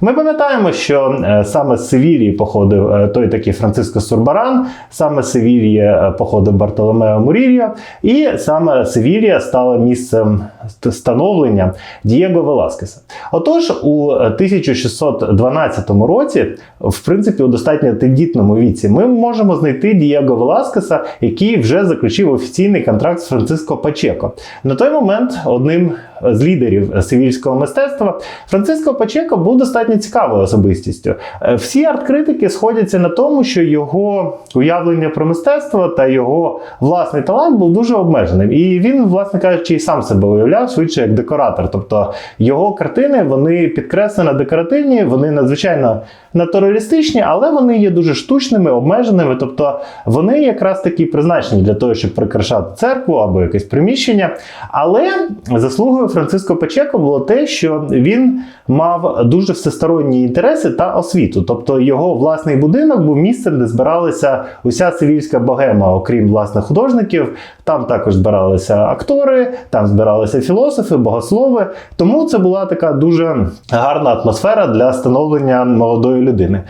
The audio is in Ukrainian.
Ми пам'ятаємо, що е, саме з Севілії походив е, той такий Франциско Сурбаран, саме з Севілії е, походив Бартоломео Мурір'я, і саме Севілія стала місцем становлення Дієго Веласкеса. Отож, у 1612 році, в принципі, у достатньо тендітному віці, ми можемо знайти Дієго Веласкеса, який вже заключив офіційний контракт з Франциско Пачеко. На той момент одним з лідерів сивільського мистецтва Франциско Пачеко був достатньо цікавою особистістю. Е, Всі арт-критики сходяться на тому, що його уявлення про мистецтво та його власний талант був дуже обмеженим. І він, власне кажучи, і сам себе уявляв швидше як декоратор. Тобто його картини вони підкреслено декоративні, вони надзвичайно натуралістичні, але вони є дуже штучними, обмеженими. Тобто вони якраз таки призначені для того, щоб прикрашати церкву або якесь приміщення. Але заслугою Франциско Пачеко було те, що він мав дуже всесторонні інтереси та освіту. Тобто його власний будинок був місцем, де збиралася уся цивільська богема, окрім власних художників. Там також збиралися актори, там збиралися філософи, богослови. Тому це була така дуже гарна атмосфера для становлення молодої людини.